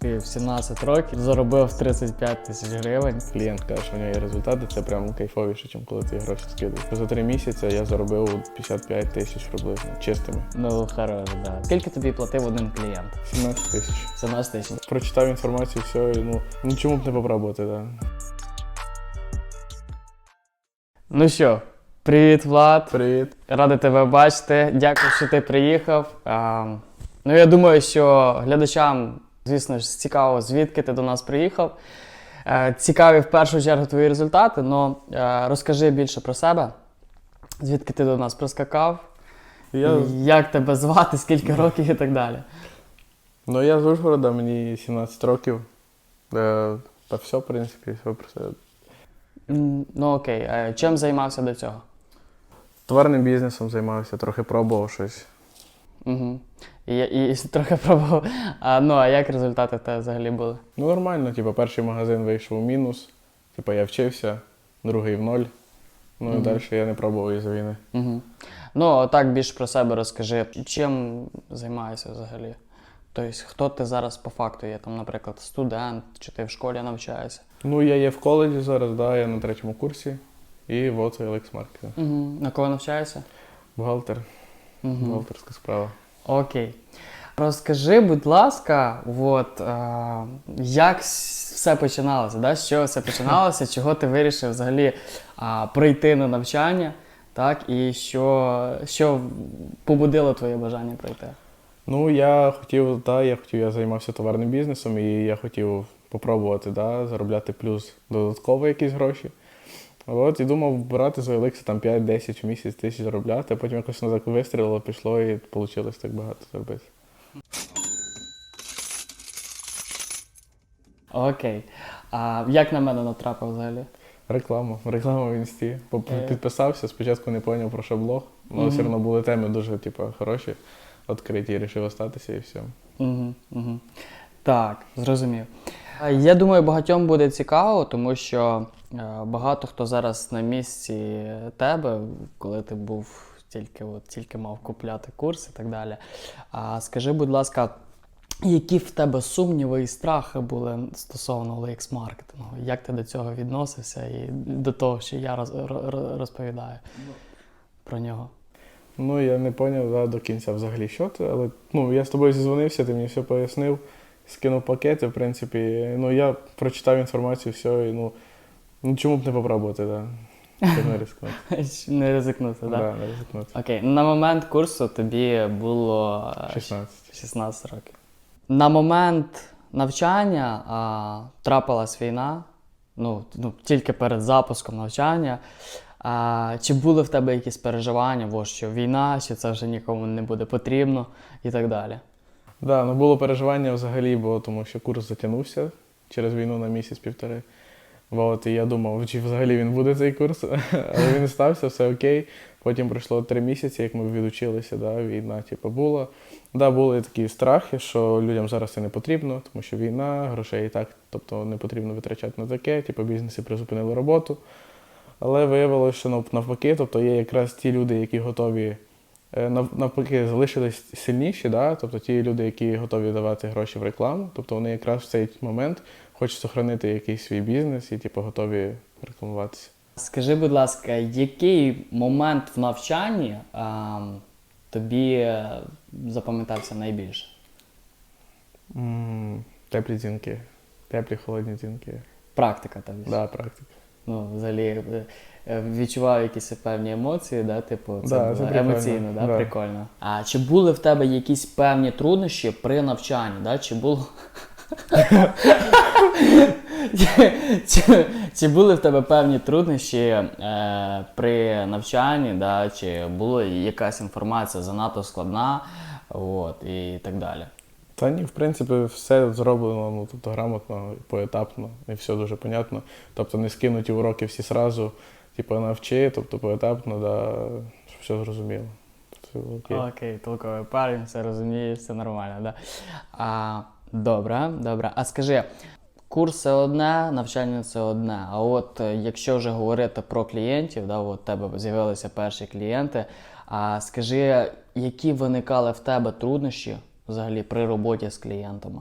Ти в 17 років заробив 35 тисяч гривень. Клієнт каже, що в нього є результати, це прям кайфовіше, ніж коли ти гроші скидуєш. За три місяці я заробив 55 тисяч приблизно чистими. Ну, хорош, да. Скільки тобі платив один клієнт? 17 тисяч. 17 тисяч. Прочитав інформацію, все, і, ну, ну чому б не попробувати, так. Да. Ну що, привіт, Влад. Привіт. Радий тебе бачити. Дякую, що ти приїхав. А, ну, я думаю, що глядачам, звісно ж, цікаво, звідки ти до нас приїхав. Е, цікаві в першу чергу твої результати, але розкажи більше про себе. Звідки ти до нас прискакав, Я, як тебе звати, скільки років і так далі. ну, я з Ужгорода, мені 17 років. Е, та все, в принципі, все про. М, Ну окей, е, чим займався до цього? Товарним бізнесом займався, трохи пробував щось. Угу. І, я- і, трохи пробував. А, ну, а як результати в тебе взагалі були? Ну, нормально, типу, перший магазин вийшов у мінус, типу, я вчився, другий в ноль. Ну і далі я не пробував із-за війни. Угу. Ну, так більш про себе розкажи. Чим займаєшся взагалі? Тобто, хто ти зараз по факту є? Там, наприклад, студент, чи ти в школі навчаєшся? Ну, я є в коледжі зараз, да, я на третьому курсі. І вот OLX Marketing. Угу. На кого навчаєшся? Бухгалтер, Угу. бухгалтерська справа. Окей. Розкажи, будь ласка, от, е, як все починалося? Да? З чого все починалося? Чого ти вирішив взагалі а, прийти на навчання? Так, і що, що побудило твоє бажання пройти? Ну, я хотів, да, я хотів, я займався товарним бізнесом і я хотів попробувати да, заробляти плюс додатково якісь гроші. От, і думав брати з OLX там 5-10 в місяць тисяч заробляти, а потім якось так вистрілило, пішло і вийшло так багато зробити. Окей. А як на мене натрапив взагалі? Реклама, реклама в інсті. Е. Підписався, спочатку не зрозумів про що блог, але Мгм. все одно були теми дуже типу, хороші, відкриті, і вирішив остатися і все. Угу, угу. Так, зрозумів. А Я думаю, багатьом буде цікаво, тому що е, багато хто зараз на місці тебе, коли ти був тільки, от, тільки мав купляти курс і так далі. А скажи, будь ласка, які в тебе сумніви і страхи були стосовно OLX маркетингу? Як ти до цього відносився і до того, що я роз, ро- ро- розповідаю про нього? Ну, я не зрозумів до кінця взагалі, що це, але ну, я з тобою зізвонився, ти мені все пояснив, скинув пакети, в принципі. Ну, я прочитав інформацію, все, і ну, ну чому б не попробувати, да. Не ризикнути. Не ризикнути, так? Да, не ризикнути. Окей, на момент курсу тобі було е, 16. 16 років. На момент навчання а, трапилась війна, ну, ну, тільки перед запуском навчання. А, чи були в тебе якісь переживання, во, що війна, що це вже нікому не буде потрібно і так далі? Да, ну було переживання взагалі, бо тому що курс затягнувся через війну на місяць-півтори. От, і я думав, чи взагалі він буде цей курс, але він стався, все окей. Потім пройшло три місяці, як ми відучилися, да, війна типу, була. Да, були такі страхи, що людям зараз це не потрібно, тому що війна, грошей і так, тобто не потрібно витрачати на таке, типу бізнеси призупинили роботу. Але виявилося, що нав- навпаки, тобто є якраз ті люди, які готові навпаки залишились сильніші, да? тобто ті люди, які готові давати гроші в рекламу, тобто вони якраз в цей момент хочуть зберігати якийсь свій бізнес і типу, готові рекламуватися. Скажи, будь ласка, який момент в навчанні а, тобі е, запам'ятався найбільше? М, Теплі дзвінки, теплі холодні дзвінки. Практика тобі. Да, практика. Ну, взагалі е, е, відчував якісь певні емоції, да? типу, це Да, було це емоційно, да? да. прикольно. А чи були в тебе якісь певні труднощі при навчанні? Да? Чи було. чи, чи, чи були в тебе певні труднощі е, при навчанні, да? чи була якась інформація занадто складна, от, і так далі? Та ні, в принципі, все зроблено ну, тобто, грамотно, поетапно, і все дуже понятно. Тобто не скинуті уроки всі сразу, типу навчи, тобто поетапно, да, щоб все зрозуміло. Тобто, окей. Окей, толковий парень, все розуміє, все нормально, да? А, добре, добре. А скажи, курс це одне, навчання це одне. А от е, якщо вже говорити про клієнтів, да, от тебе з'явилися перші клієнти. А скажи, які виникали в тебе труднощі взагалі при роботі з клієнтами?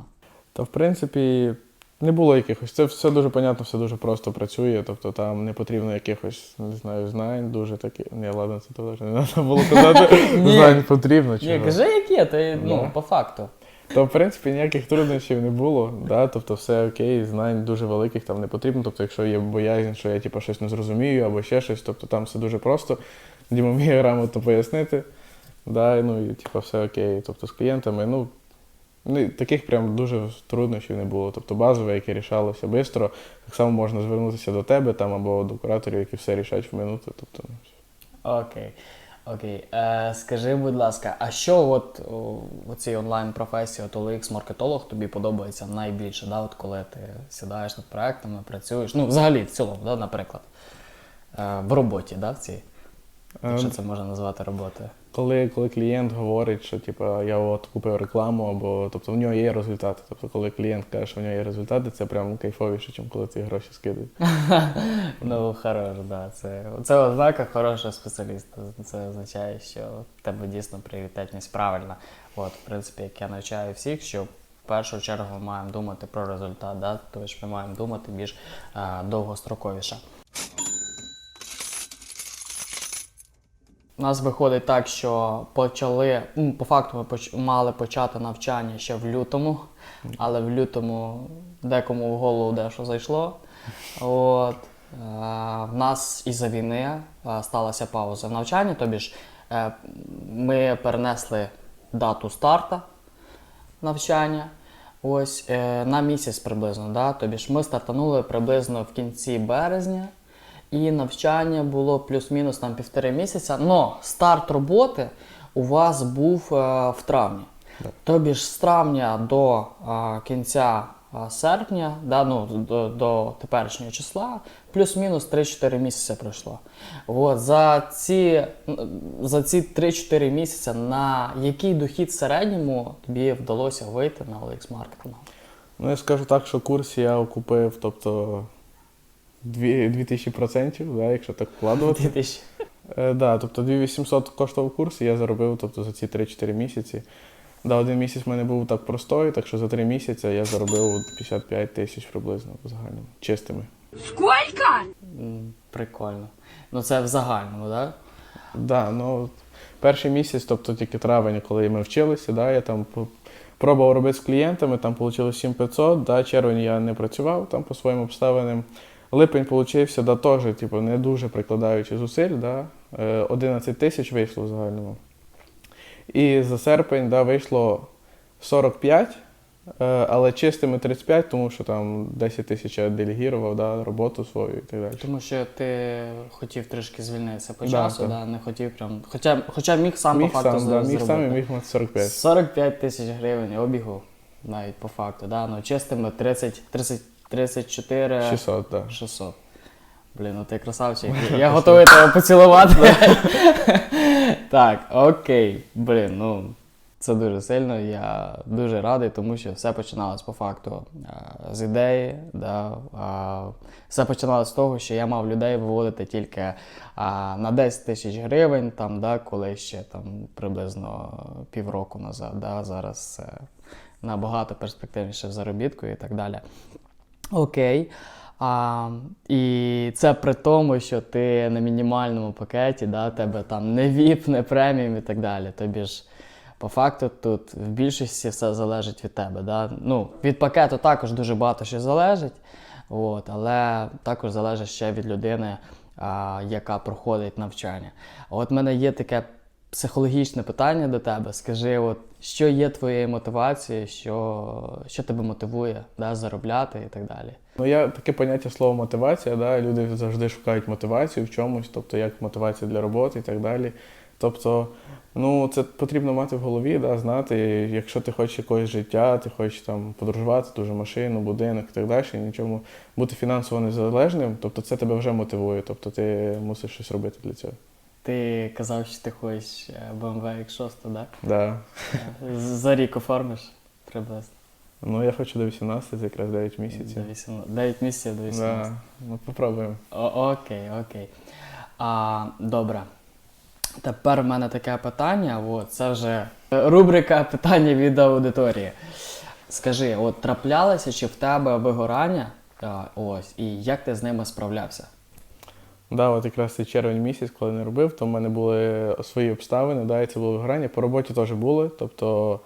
Та в принципі не було якихось. Це все дуже понятно, все дуже просто працює. Тобто там не потрібно якихось, не знаю, знань дуже такі. Ні, ладно, це теж не треба було казати. Знань потрібно. Ні, кажи, як є, ти, ну, по факту. То, в принципі, ніяких труднощів не було. Да? Тобто все окей, знань дуже великих там не потрібно. Тобто, якщо є боязнь, що я типу, щось не зрозумію або ще щось, тобто там все дуже просто. Діма вміє грамотно пояснити. Да? Ну і типу, все окей. Тобто з клієнтами, ну. Ну, таких прям дуже труднощів не було. Тобто базове, яке рішалося швидко. Так само можна звернутися до тебе там або до кураторів, які все рішать в минуту. Тобто, ну, Окей. Окей. Е, скажи, будь ласка, а що от у цій онлайн професії, от OLX маркетолог тобі подобається найбільше, да? от коли ти сідаєш над проектами, працюєш, ну, взагалі, в цілому, да, наприклад, е, в роботі, да, в цій, якщо Ем, це можна назвати роботою. Коли, коли клієнт говорить, що типу, я от купив рекламу, або тобто в нього є результати. Тобто, коли клієнт каже, що в нього є результати, це прям кайфовіше, ніж коли ти гроші скидаєш. Ну, хорош, да. Це, це ознака хорошого спеціаліста. Це означає, що в тебе дійсно пріоритетність правильна. От, в принципі, як я навчаю всіх, що в першу чергу ми маємо думати про результат, да? тобто ми маємо думати більш е, довгостроковіше. У нас виходить так, що почали, по факту ми поч- мали почати навчання ще в лютому, але в лютому декому в голову дещо зайшло. От, е, в нас із-за війни е, сталася пауза в навчанні, тобі ж е, ми перенесли дату старта навчання. Ось на місяць приблизно. Да? Тобі ж ми стартанули приблизно в кінці березня, і навчання було плюс-мінус там півтори місяця. Но старт роботи у вас був е, в травні. Тобі ж з травня до е, кінця е, серпня, да, ну, до, до теперішнього числа, плюс-мінус 3-4 місяці пройшло. От, за, ці, за ці 3-4 місяці на який дохід в середньому тобі вдалося вийти на OLX маркетингу? Ну, я скажу так, що курс я окупив, тобто 2000%, да, якщо так вкладувати. 2000. Е, да, тобто 2800 коштував курс, і я заробив тобто, за ці 3-4 місяці. Да, один місяць в мене був так простой, так що за 3 місяці я заробив 55 тисяч приблизно в загальному, чистими. М, Прикольно. Ну це в загальному, так? Да, ну, перший місяц, тобто тільки травень, коли ми вчилися, да, я там пробував робити з клієнтами, там вийшло 7500, да, червень я не працював там по своїм обставинам. Липень получився, да, теж, типу, не дуже прикладаючи зусиль, да, е, 11 тисяч вийшло в загальному. І за серпень да, вийшло 45, е, але чистими 35, тому що там 10 тисяч я делегірував да, роботу свою і так далі. Тому що ти хотів трішки звільнитися по Да, часу, так. да, не хотів прям. Хоча, хоча міг сам міг по факту сам, да, міг зробити. сам і міг мати 45. 45 тисяч гривень обігу, навіть по факту, да? ну, чистими 30, 30, 34 600, так. 600. Блін, ну ти красавчик. Я готовий тебе поцілувати. так, окей. Блін, ну це дуже сильно. Я дуже радий, тому що все починалось по факту з ідеї. Да, все починалось з того, що я мав людей виводити тільки на 10 тисяч гривень, там, да, коли ще там приблизно півроку назад. Да, зараз набагато перспективніше в заробітку і так далі. Окей. А, і це при тому, що ти на мінімальному пакеті, да, тебе там не VIP, не преміум і так далі. Тобі ж по факту тут в більшості все залежить від тебе. Да? Ну, від пакету також дуже багато що залежить, от, але також залежить ще від людини, а, яка проходить навчання. От в мене є таке психологічне питання до тебе. Скажи, от, що є твоєю мотивацією, що, що тебе мотивує да, заробляти і так далі. Ну, я таке поняття слово мотивація, да, люди завжди шукають мотивацію в чомусь, тобто як мотивація для роботи і так далі. Тобто, ну, це потрібно мати в голові, да, знати, якщо ти хочеш якогось життя, ти хочеш там подорожувати, дуже машину, будинок і так далі, нічому бути фінансово незалежним, тобто це тебе вже мотивує, тобто ти мусиш щось робити для цього. Ти казав, що ти хочеш е, BMW X6, да? Да. За рік оформиш приблизно. Ну, я хочу до 18, це якраз 9 місяців. До 18. 9 місяців до 18. Да. Ну, попробуємо. О, окей, окей. А, добре. Тепер в мене таке питання. От, це вже рубрика питання від аудиторії. Скажи, от траплялося чи в тебе вигорання? А, ось, і як ти з ними справлявся? Да, от якраз цей червень місяць, коли не робив, то в мене були свої обставини, да, і це було вигорання. По роботі теж були. Тобто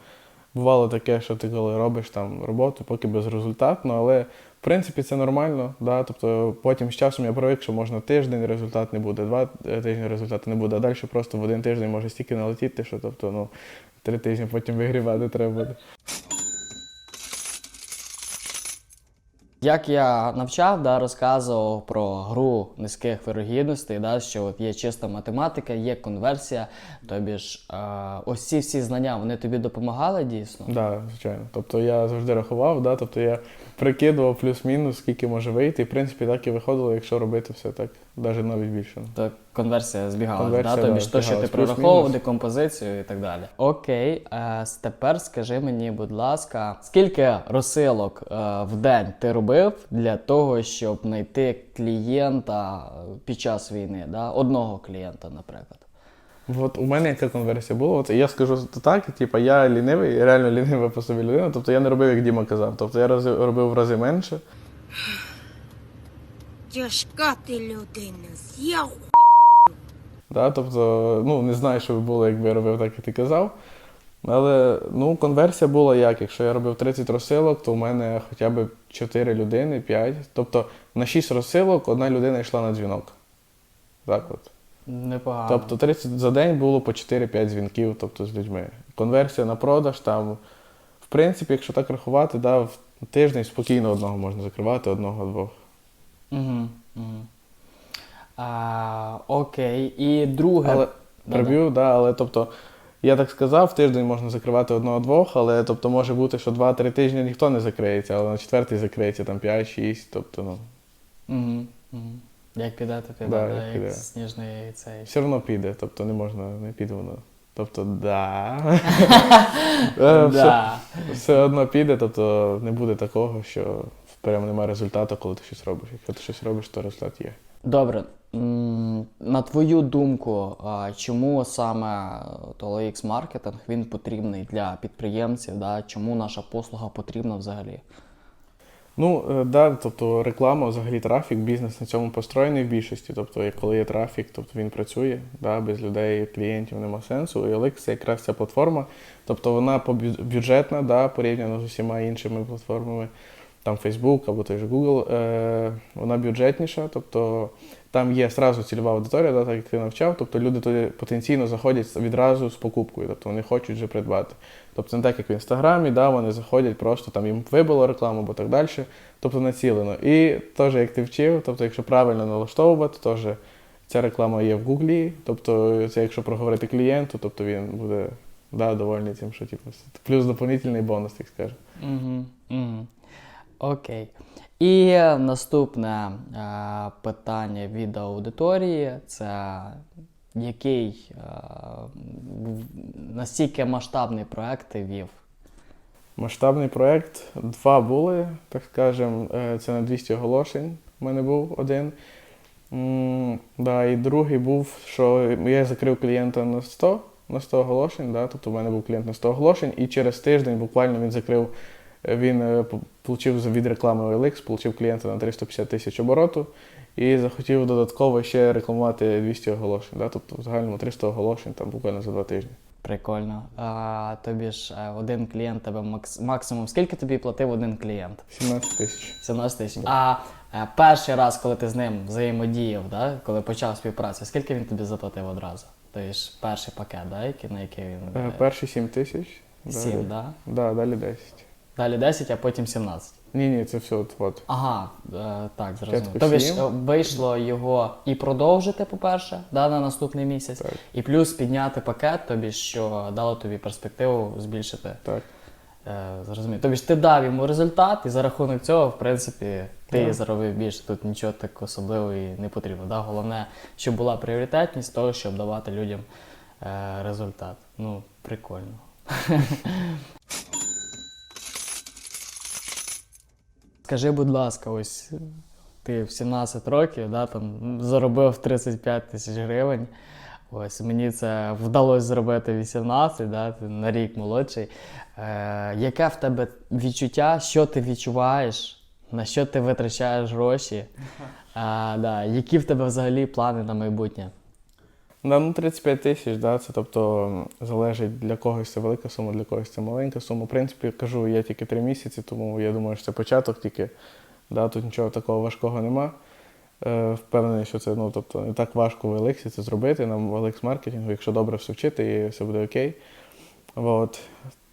бувало таке, що ти коли робиш там роботу, поки безрезультатно, але в принципі це нормально. Да, тобто потім з часом я привик, що можна тиждень результат не буде, два е, тижні результату не буде, а далі просто в один тиждень може стільки налетіти, що тобто, ну, три тижні потім вигрівати треба буде. Як я навчав, да, розказував про гру низьких вирогідностей, да, що от є чиста математика, є конверсія. Тобі ж е, ось ці всі знання вони тобі допомагали дійсно? Так, да, звичайно. Тобто я завжди рахував, да, тобто я прикидував плюс-мінус, скільки може вийти. І в принципі так і виходило, якщо робити все так, навіть навіть більше. То конверсія збігалася, Конверсія, да? тобі ж то, що ти збігалась. прораховував, Плюс-мінус. декомпозицію і так далі. Окей, е, с- тепер скажи мені, будь ласка, скільки розсилок е, в день ти робив для того, щоб знайти клієнта е, під час війни? Да? Одного клієнта, наприклад. От у мене яка конверсія була, от я скажу так, типу, я лінивий, реально лінива по собі людина. Тобто я не робив, як Діма казав. Тобто я рази, робив в рази менше. Тяжка ти людина, з'їв Да? Тобто, ну не знаю, що би було, якби я робив так, як ти казав. Але ну, конверсія була як? Якщо я робив 30 розсилок, то у мене хоча б 4 людини, 5. Тобто на 6 розсилок одна людина йшла на дзвінок. Так от. Непогано. Тобто 30 за день було по 4-5 дзвінків тобто, з людьми. Конверсія на продаж там, в принципі, якщо так рахувати, да, в тиждень спокійно одного можна закривати, одного-двох. Угу, угу. А, окей, і друге. Але Да-да. да, але тобто, я так сказав, в тиждень можна закривати одного-двох, але тобто може бути, що 2-3 тижні ніхто не закриється, але на четвертий закриється там 5-6, тобто, ну, Угу, угу. Як піде, то піде, Да, да, як піде. сніжний цей. все одно піде, тобто не можна, не піде воно. Тобто, да. Все- Да. все одно піде, тобто не буде такого, що прямо немає результату, коли ти щось робиш. Якщо ти щось робиш, то результат є. Добре. На твою думку, чому саме OLX маркетинг він потрібний для підприємців? Да? Чому наша послуга потрібна взагалі? Ну, е, да, тобто реклама, взагалі трафік, бізнес на цьому построєний в більшості. Тобто, коли є трафік, тобто він працює, да, без людей, клієнтів нема сенсу. І OLX це якраз ця платформа. Тобто вона бюджетна, да, порівняно з усіма іншими платформами, там Facebook або той же Google, е, вона бюджетніша, тобто там є зразу цільова аудиторія, да, так як ти навчав, тобто люди туди потенційно заходять відразу з покупкою, тобто вони хочуть вже придбати. Тобто не так, як в інстаграмі, да, вони заходять просто там їм вибило рекламу або так далі, тобто націлено. І теж, як ти вчив, тобто, якщо правильно налаштовувати, теж ця реклама є в Гуглі, тобто це якщо проговорити клієнту, тобто він буде да, довольний цим, що типу, плюс доповнительний бонус, так скажемо. Угу, угу. Окей. І наступне е, питання від аудиторії це який е, настільки масштабний проект ти вів? Масштабний проєкт. Два були, так скажемо. Е, Це на 200 оголошень. У мене був один. Да, і другий був, що я закрив клієнта на 100, на 100 оголошень. Да, тобто в мене був клієнт на 100 оголошень, і через тиждень буквально він закрив, він е, получив від реклами OLX, получив клієнта на 350 тисяч обороту і захотів додатково ще рекламувати 200 оголошень. Да, тобто в загальному 300 оголошень там буквально за два тижні. Прикольно. А, тобі ж е, один клієнт тебе макс- максимум. Скільки тобі платив один клієнт? 17 тисяч. 17 тисяч. А е, перший раз, коли ти з ним взаємодіяв, да? коли почав співпрацю, скільки він тобі заплатив одразу? Тобто ж перший пакет, да? на який він. Перші 7 тисяч. Сім, далі- да? Да, далі 10. Далі 10, а потім 17. Ні, ні, це все от. от. Ага, е, так, зрозуміло. Тобі ж е, вийшло його і продовжити, по-перше, да, на наступний місяць, Так. і плюс підняти пакет, тобі, що дало тобі перспективу збільшити. Так. Е, зрозумів. Тобі ж ти дав йому результат, і за рахунок цього, в принципі, ти Так. заробив більше. Тут нічого так особливого і не потрібно. Да? Головне, щоб була пріоритетність того, щоб давати людям е, результат. Ну, прикольно. Скажи, будь ласка, ось ти в 17 років да, там, заробив 35 тисяч гривень. Ось мені це вдалося зробити 18, да, ти на рік молодший. Е, яке в тебе відчуття, що ти відчуваєш, на що ти витрачаєш гроші? А, да, які в тебе взагалі плани на майбутнє? Да, ну 35 тисяч, да, це тобто залежить для когось це велика сума, для когось це маленька сума. В принципі, кажу, я тільки 3 місяці, тому я думаю, що це початок тільки. Да, тут нічого такого важкого нема. Е, впевнений, що це ну, тобто, не так важко в Еликсі це зробити, нам в Елекс маркетингу, якщо добре все вчити, і все буде окей. От.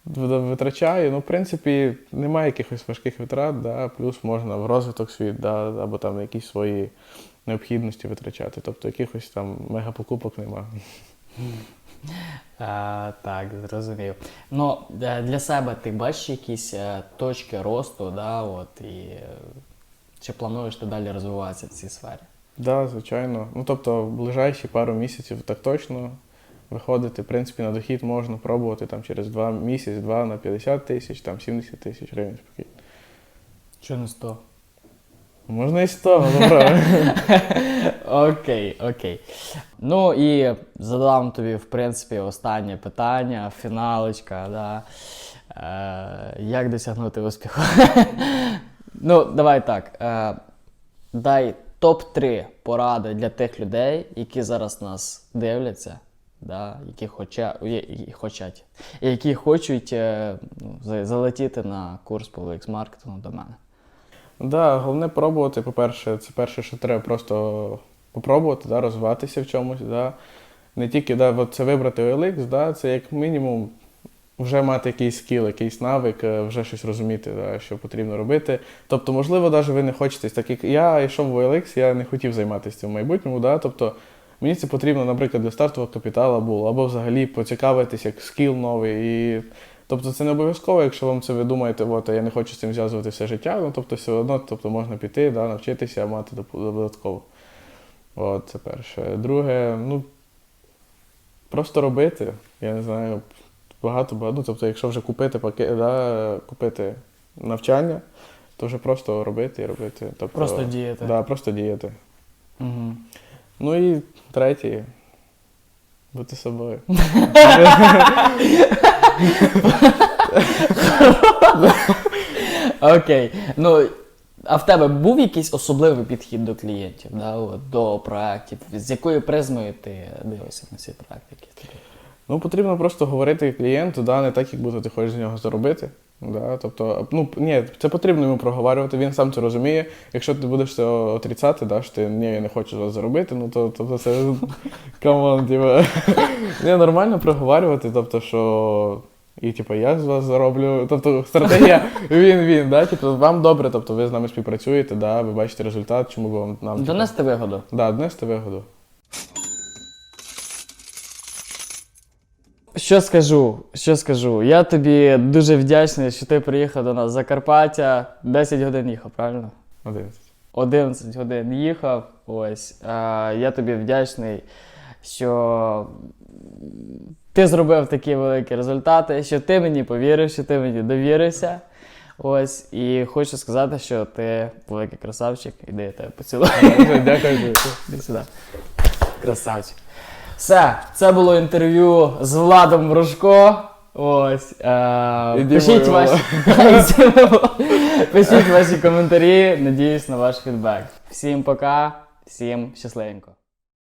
Витрачаю, ну, в принципі, немає якихось важких витрат, да, плюс можна в розвиток свій, да, або там якісь свої необхідності витрачати. Тобто якихось там мегапокупок немає. А, так, зрозумів. Ну, е, для себе ти бачиш якісь е, точки росту, да, от, і е, чи плануєш ти далі розвиватися в цій сфері? Так, да, звичайно. Ну, тобто, в ближайші пару місяців так точно виходити. В принципі, на дохід можна пробувати там через два місяці, два на 50 тисяч, там 70 тисяч гривень спокійно. Що не 100? Можна і 100, ну добре. Окей, окей. Ну і задам тобі, в принципі, останнє питання, фіналочка, да. Е, як досягнути успіху? ну, давай так. Е, дай топ-3 поради для тих людей, які зараз нас дивляться, да, які, хоча, хочуть, які хочуть е, ну, залетіти на курс по VX маркетингу до мене. Да, головне пробувати. По-перше, це перше, що треба просто попробувати, да, розвиватися в чомусь. Да. Не тільки да, от це вибрати OLX, да, це як мінімум вже мати якийсь скіл, якийсь навик, е, вже щось розуміти, да, що потрібно робити. Тобто, можливо, навіть ви не хочете, так як я йшов в OLX, я не хотів займатися цим в майбутньому. Да, тобто, мені це потрібно, наприклад, для стартового капіталу було, або взагалі поцікавитись як скіл новий. І Тобто це не обов'язково, якщо вам це ви думаєте, от, а я не хочу з цим зв'язувати все життя, ну тобто все одно тобто, можна піти, да, навчитися, мати додатково. От, це перше. Друге, ну просто робити. Я не знаю, багато багато. Ну, тобто, якщо вже купити пакет, да, купити навчання, то вже просто робити і робити. Тобто, Просто діяти. Да, просто діяти. Угу. Ну і третє. Бути собою. Окей. Ну, а в тебе був якийсь особливий підхід до клієнтів, да, от, до проєктів? З якою призмою ти дивишся на ці проекти? Ну, потрібно просто говорити клієнту, да, не так, як будто ти хочеш з нього заробити. Да, тобто, ну, ні, це потрібно йому проговорювати, він сам це розуміє. Якщо ти будеш це отрицати, да, що ти ні, я не хочу вас заробити, ну то, то, це камон, типу. Не, нормально проговорювати, тобто, що. І типу, я з вас зароблю. Тобто стратегія він-він, да? Тобто, вам добре, тобто ви з нами співпрацюєте, да, ви бачите результат, чому б вам нам. типу, Донести вигоду. Да, донести вигоду. Що скажу? Що скажу? Я тобі дуже вдячний, що ти приїхав до нас з Закарпаття. 10 годин їхав, правильно? 11. 11 годин їхав. Ось. А, я тобі вдячний, що ти зробив такі великі результати, що ти мені повірив, що ти мені довірився. Ось. І хочу сказати, що ти великий красавчик. Іди я тебе поцілую. Дякую. Красавчик. Все, це було інтерв'ю з Владом Брушко. Ось. Е, пишіть, ваші, пишіть ваші коментарі. Надіюсь на ваш фідбек. Всім пока, всім щасливенько.